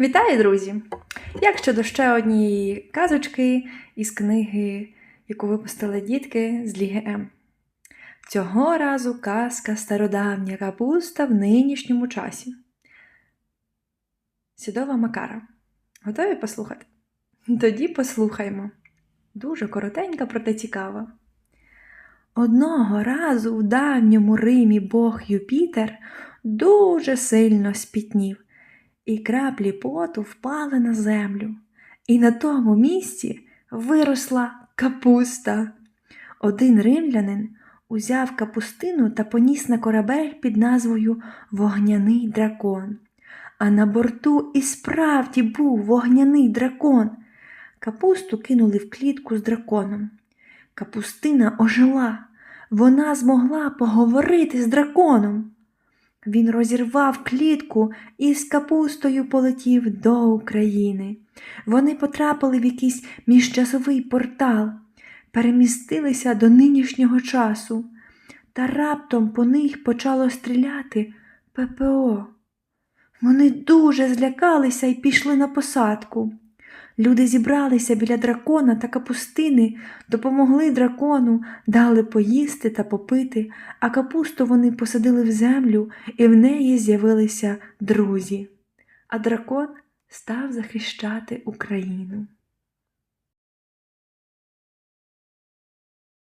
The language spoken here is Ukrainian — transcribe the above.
Вітаю, друзі! Як щодо ще однієї казочки із книги, яку випустили дітки з Ліги М. Цього разу казка стародавня капуста в нинішньому часі. Сідова Макара. Готові послухати? Тоді послухаймо. Дуже коротенька, проте цікава. Одного разу в давньому Римі бог Юпітер дуже сильно спітнів і краплі поту впали на землю, і на тому місці виросла капуста. Один римлянин узяв капустину та поніс на корабель під назвою Вогняний дракон. А на борту і справді був вогняний дракон. Капусту кинули в клітку з драконом. Капустина ожила. Вона змогла поговорити з драконом. Він розірвав клітку і з капустою полетів до України. Вони потрапили в якийсь міжчасовий портал, перемістилися до нинішнього часу, та раптом по них почало стріляти ППО. Вони дуже злякалися і пішли на посадку. Люди зібралися біля дракона та капустини, допомогли дракону, дали поїсти та попити, а капусту вони посадили в землю, і в неї з'явилися друзі. А дракон став захищати Україну.